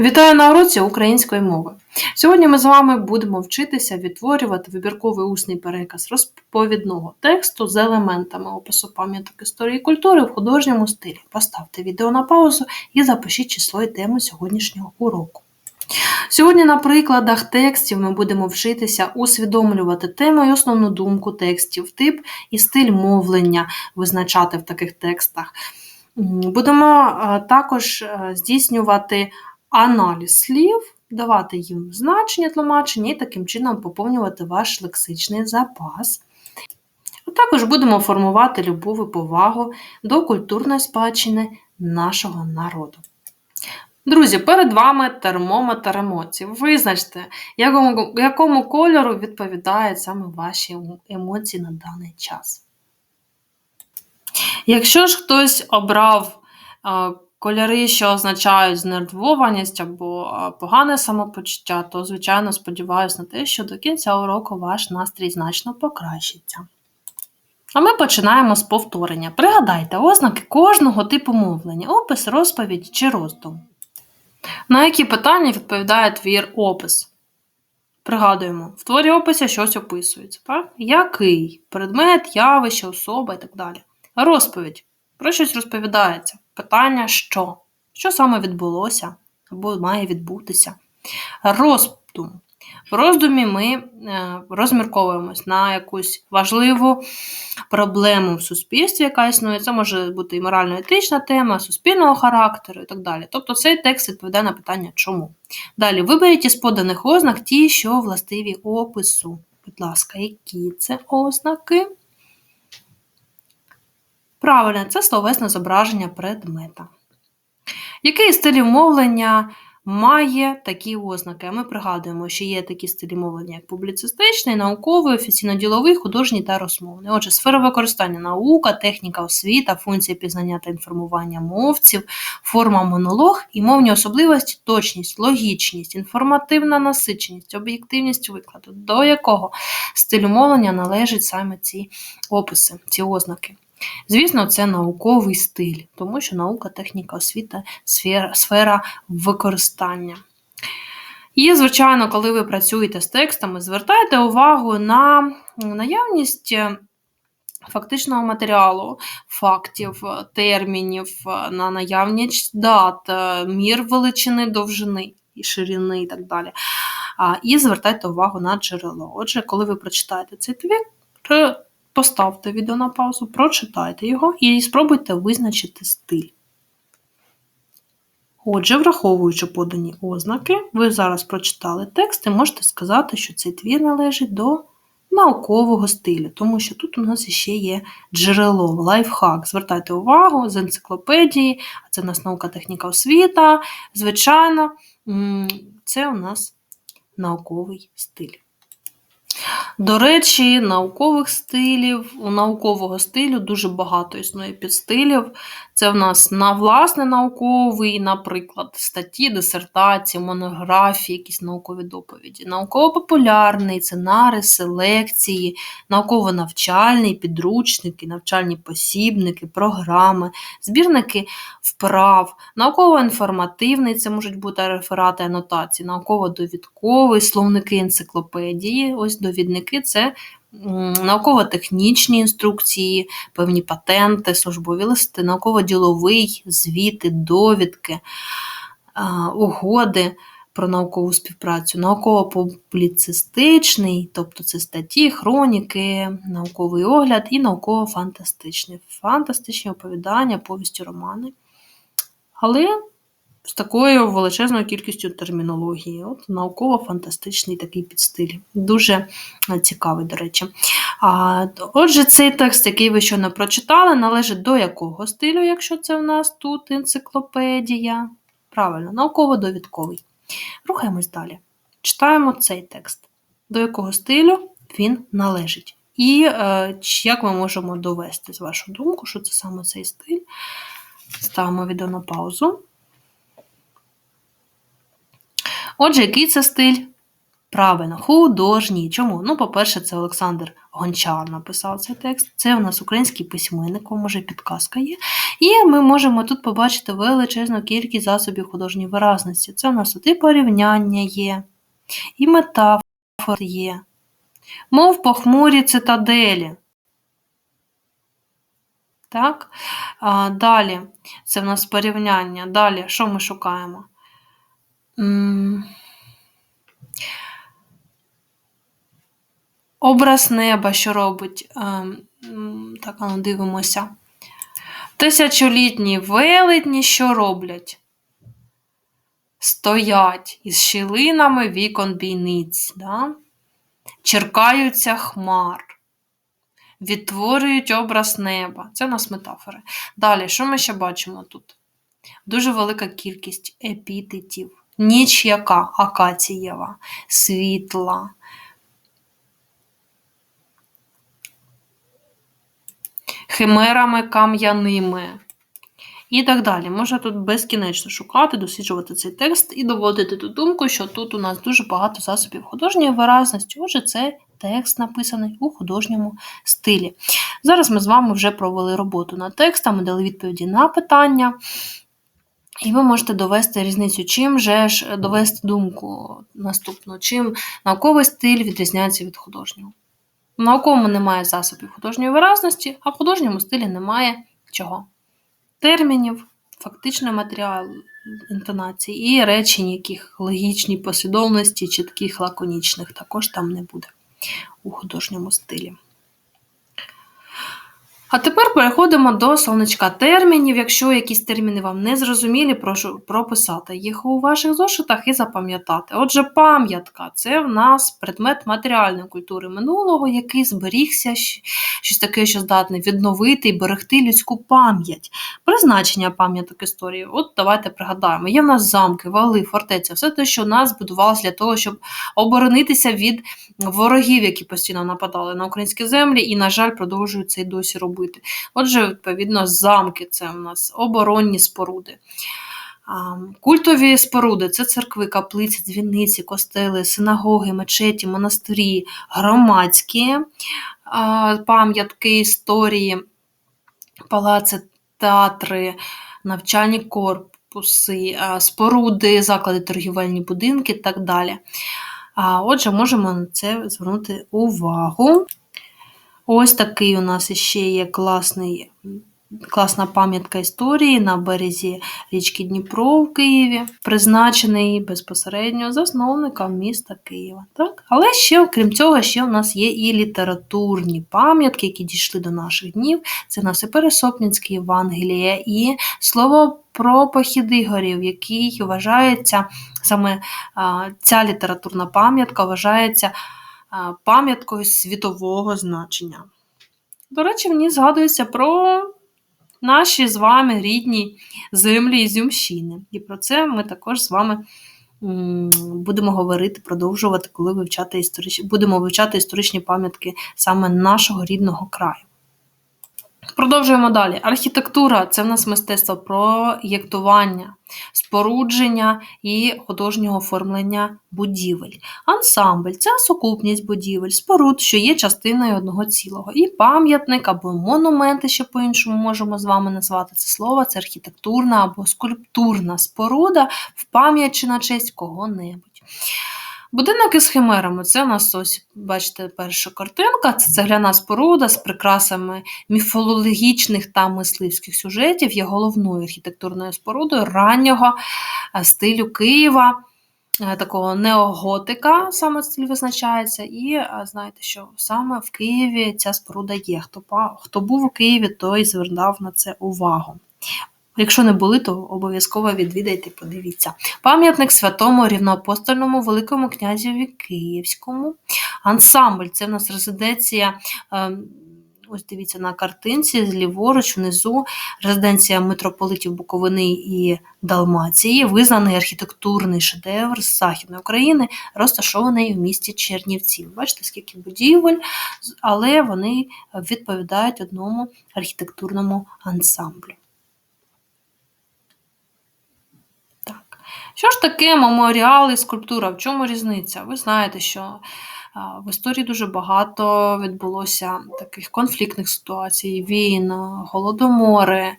Вітаю на уроці української мови. Сьогодні ми з вами будемо вчитися відтворювати вибірковий усний переказ розповідного тексту з елементами опису пам'яток історії і культури в художньому стилі. Поставте відео на паузу і запишіть число і тему сьогоднішнього уроку. Сьогодні на прикладах текстів ми будемо вчитися усвідомлювати тему і основну думку текстів, тип і стиль мовлення визначати в таких текстах. Будемо е, також е, здійснювати аналіз слів, давати їм значення тлумачення і таким чином поповнювати ваш лексичний запас. А також будемо формувати любов і повагу до культурної спадщини нашого народу. Друзі, перед вами термометр емоцій. Визначте, якому, якому кольору відповідають саме ваші емоції на даний час. Якщо ж хтось обрав е, кольори, що означають знервованість або погане самопочуття, то, звичайно, сподіваюся на те, що до кінця уроку ваш настрій значно покращиться. А ми починаємо з повторення. Пригадайте ознаки кожного типу мовлення, опис, розповідь чи роздум. На які питання відповідає твір опис? Пригадуємо, в творі описі щось описується. Так? Який? Предмет, явище, особа і так далі. Розповідь. Про щось розповідається. Питання що? Що саме відбулося або має відбутися? Роздум. В роздумі ми е, розмірковуємось на якусь важливу проблему в суспільстві, яка існує. Це може бути і морально-етична тема, суспільного характеру і так далі. Тобто цей текст відповідає на питання чому. Далі, виберіть із поданих ознак ті, що властиві опису. Будь ласка, які це ознаки? Правильно, це словесне зображення предмета. Який стиль мовлення має такі ознаки? Ми пригадуємо, що є такі стилі мовлення, як публіцистичний, науковий, офіційно-діловий, художній та розмовний. Отже, сфера використання наука, техніка, освіта, функція пізнання та інформування мовців, форма монолог і мовні особливості, точність, логічність, інформативна насиченість, об'єктивність викладу, до якого стилю мовлення належать саме ці описи, ці ознаки. Звісно, це науковий стиль, тому що наука, техніка, освіта, сфера, сфера використання. І, звичайно, коли ви працюєте з текстами, звертайте увагу на наявність е, фактичного матеріалу, фактів, термінів, на наявність дат, е, мір величини, довжини і ширини і так далі. І звертайте увагу на джерело. Отже, коли ви прочитаєте цей твір, Поставте відео на паузу, прочитайте його і спробуйте визначити стиль. Отже, враховуючи подані ознаки, ви зараз прочитали текст і можете сказати, що цей твір належить до наукового стилю, тому що тут у нас ще є джерело, лайфхак. Звертайте увагу з енциклопедії, а це у нас наука техніка освіта. Звичайно, це у нас науковий стиль. До речі, наукових стилів, наукового стилю дуже багато існує підстилів. Це в нас на власне науковий, наприклад, статті, дисертації, монографії, якісь наукові доповіді, науково-популярний, це нариси, лекції, науково-навчальний, підручники, навчальні посібники, програми, збірники вправ, науково-інформативний, це можуть бути реферати анотації, науково-довідковий, словники енциклопедії. Ось довідники це науково-технічні інструкції, певні патенти, службові листи, науково-діловий, звіти, довідки, угоди про наукову співпрацю, науково-публіцистичний, тобто це статті, хроніки, науковий огляд і науково-фантастичний. Фантастичні оповідання, повісті романи. Але з такою величезною кількістю термінології. От Науково-фантастичний такий підстиль. Дуже е, цікавий, до речі. А, Отже, цей текст, який ви щойно прочитали, належить до якого стилю, якщо це в нас тут енциклопедія? Правильно, науково-довідковий. Рухаємось далі. Читаємо цей текст. До якого стилю він належить. І е, як ми можемо довести, з вашу думку, що це саме цей стиль. Ставимо відео на паузу. Отже, який це стиль? Правильно, художній. Чому? Ну, по-перше, це Олександр Гончар написав цей текст. Це у нас український письменник, може підказка є. І ми можемо тут побачити величезну кількість засобів художньої виразності. Це у нас тут і порівняння є, і метафор є, мов похмурі цитаделі. Так? А, Далі, це в нас порівняння. Далі, що ми шукаємо? Образ неба, що робить. Ем, Так, ну дивимося. Тисячолітні велетні, що роблять? Стоять із щілинами вікон бійниць, да? черкаються хмар, відтворюють образ неба. Це у нас метафори. Далі, що ми ще бачимо тут? Дуже велика кількість епітетів. Ніч яка акацієва, світла. Химерами кам'яними. І так далі. Можна тут безкінечно шукати, досліджувати цей текст і доводити ту думку, що тут у нас дуже багато засобів художньої виразності. Отже, це текст написаний у художньому стилі. Зараз ми з вами вже провели роботу над текстами, дали відповіді на питання. І ви можете довести різницю, чим же ж довести думку наступну, чим науковий стиль відрізняється від художнього. В науковому немає засобів художньої виразності, а в художньому стилі немає чого? Термінів, фактичний матеріал інтонації і речень, яких логічній послідовності, чітких, лаконічних також там не буде у художньому стилі. А тепер переходимо до словничка термінів. Якщо якісь терміни вам не зрозумілі, прошу прописати їх у ваших зошитах і запам'ятати. Отже, пам'ятка це в нас предмет матеріальної культури минулого, який зберігся, щось таке, що здатне відновити і берегти людську пам'ять. Призначення пам'яток історії. От давайте пригадаємо: є в нас замки, вали, фортеця, все те, що в нас будувалося для того, щоб оборонитися від ворогів, які постійно нападали на українські землі, і, на жаль, продовжують це й досі робити. Отже, відповідно, замки це у нас оборонні споруди. Культові споруди це церкви, каплиці, дзвіниці, костели, синагоги, мечеті, монастирі, громадські пам'ятки історії, палаци, театри, навчальні корпуси, споруди, заклади, торгівельні будинки і так далі. Отже, можемо на це звернути увагу. Ось такий у нас ще є класний, класна пам'ятка історії на березі річки Дніпро в Києві, призначений безпосередньо засновником міста Києва. Так? Але ще, окрім цього, ще у нас є і літературні пам'ятки, які дійшли до наших днів. Це нас і Пересопницьке Євангеліє, і слово про похід Ігорів, який вважається саме ця літературна пам'ятка вважається пам'яткою світового значення. До речі, в згадується про наші з вами рідні землі Ізюмщини. І про це ми також з вами будемо говорити, продовжувати, коли вивчати історичні, будемо вивчати історичні пам'ятки саме нашого рідного краю. Продовжуємо далі. Архітектура це в нас мистецтво проєктування, спорудження і художнього оформлення будівель. Ансамбль це сукупність будівель, споруд, що є частиною одного цілого. І пам'ятник або монументи, що по-іншому можемо з вами назвати це слово, це архітектурна або скульптурна споруда в пам'ять чи на честь кого-небудь. Будинок із химерами це у нас ось, бачите, перша картинка. Це цегляна споруда з прикрасами міфологічних та мисливських сюжетів, є головною архітектурною спорудою раннього е, стилю Києва, е, такого неоготика, саме стиль визначається. І е, знаєте, що саме в Києві ця споруда є. Хто, хто був у Києві, той звернув на це увагу. Якщо не були, то обов'язково відвідайте, подивіться. Пам'ятник святому рівноапостольному Великому князеві Київському. Ансамбль це в нас резиденція. Ем, ось дивіться на картинці, зліворуч, внизу резиденція митрополитів Буковини і Далмації, визнаний архітектурний шедевр з Західної України, розташований в місті Чернівці. Бачите, скільки будівель, але вони відповідають одному архітектурному ансамблю. Що ж таке меморіали, скульптура? В чому різниця? Ви знаєте, що в історії дуже багато відбулося таких конфліктних ситуацій, війн, голодомори,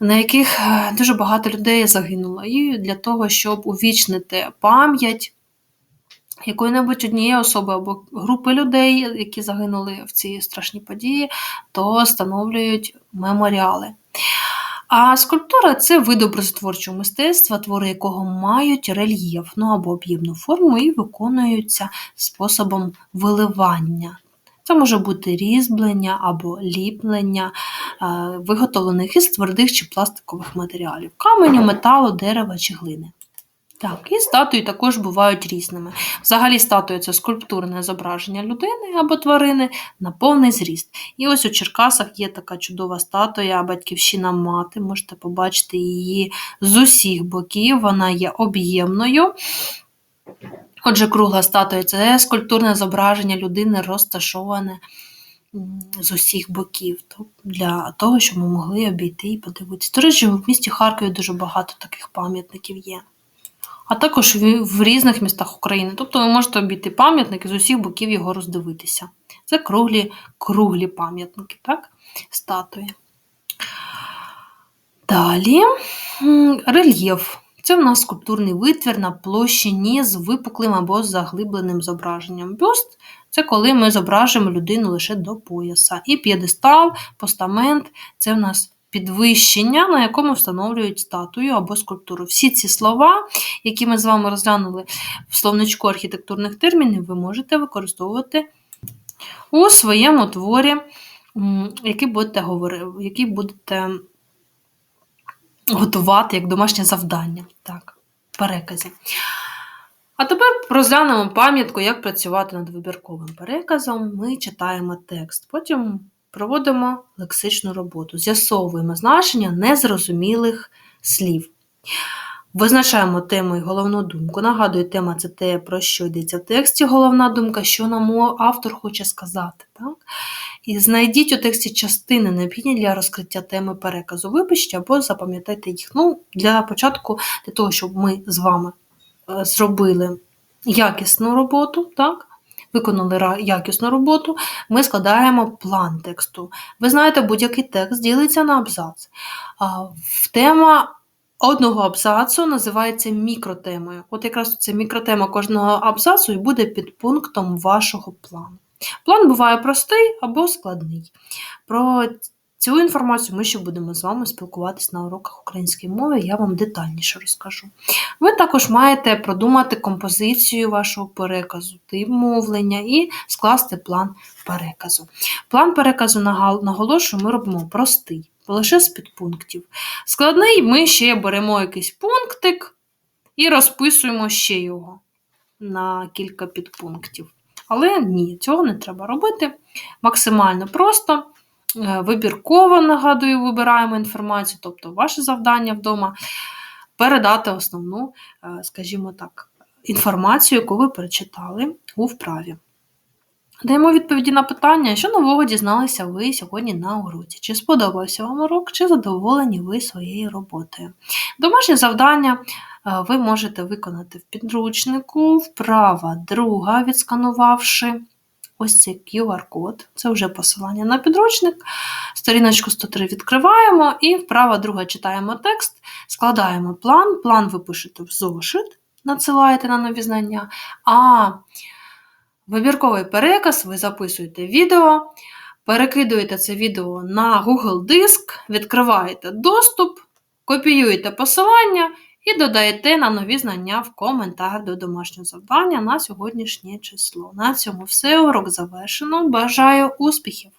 на яких е, дуже багато людей загинуло. І для того, щоб увічнити пам'ять якої-небудь однієї особи або групи людей, які загинули в ці страшні події, то встановлюють меморіали. А скульптура це вид образотворчого мистецтва, твори якого мають рельєфну або об'ємну форму і виконуються способом виливання. Це може бути різьблення або ліплення, е, виготовлених із твердих чи пластикових матеріалів каменю, металу, дерева чи глини. Так, і статуї також бувають різними. Взагалі, статуя це скульптурне зображення людини або тварини на повний зріст. І ось у Черкасах є така чудова статуя, батьківщина мати. Можете побачити її з усіх боків, вона є об'ємною. Отже, кругла статуя це скульптурне зображення людини, розташоване з усіх боків, для того, щоб ми могли обійти і подивитися. До речі, в місті Харкові дуже багато таких пам'ятників є а також в різних містах України. Тобто ви можете обійти пам'ятники з усіх боків його роздивитися. Це круглі круглі пам'ятники, так? статуї. Далі рельєф. Це в нас скульптурний витвір на площині з випуклим або заглибленим зображенням. Бюст це коли ми зображуємо людину лише до пояса. І п'єдестал, постамент це в нас підвищення, на якому встановлюють статую або скульптуру. Всі ці слова, які ми з вами розглянули в словничку архітектурних термінів, ви можете використовувати у своєму творі, який будете говорити, який будете готувати як домашнє завдання. Так, переказі. А тепер розглянемо пам'ятку, як працювати над вибірковим переказом. Ми читаємо текст. Потім проводимо лексичну роботу, з'ясовуємо значення незрозумілих слів. Визначаємо тему і головну думку. Нагадую, тема це те, про що йдеться в тексті, головна думка, що нам автор хоче сказати. Так? І знайдіть у тексті частини, необхідні для розкриття теми переказу. Вибачте або запам'ятайте їх. Ну, Для початку, для того, щоб ми з вами е, зробили якісну роботу, так? Виконали якісну роботу, ми складаємо план тексту. Ви знаєте, будь-який текст ділиться на абзац. Тема одного абзацу називається мікротемою. От якраз це мікротема кожного абзацу і буде підпунктом вашого плану. План буває простий або складний. Про Цю інформацію ми ще будемо з вами спілкуватись на уроках української мови, я вам детальніше розкажу. Ви також маєте продумати композицію вашого переказу, тип мовлення і скласти план переказу. План переказу, наголошую, ми робимо простий, лише з підпунктів. Складний ми ще беремо якийсь пунктик і розписуємо ще його на кілька підпунктів. Але ні, цього не треба робити. Максимально просто. Е, вибірково, нагадую, вибираємо інформацію, тобто ваше завдання вдома передати основну, е, скажімо так, інформацію, яку ви перечитали у вправі. Даємо відповіді на питання, що нового дізналися ви сьогодні на уроці. Чи сподобався вам урок, чи задоволені ви своєю роботою. Домашнє завдання е, ви можете виконати в підручнику, вправа друга, відсканувавши ось цей QR-код, це вже посилання на підручник. Сторіночку 103 відкриваємо і вправа друга читаємо текст, складаємо план, план ви пишете в зошит, надсилаєте на нові знання. А вибірковий переказ ви записуєте відео, перекидуєте це відео на Google Диск, відкриваєте доступ, копіюєте посилання. І додаєте на нові знання в коментар до домашнього завдання на сьогоднішнє число. На цьому все урок завершено. Бажаю успіхів!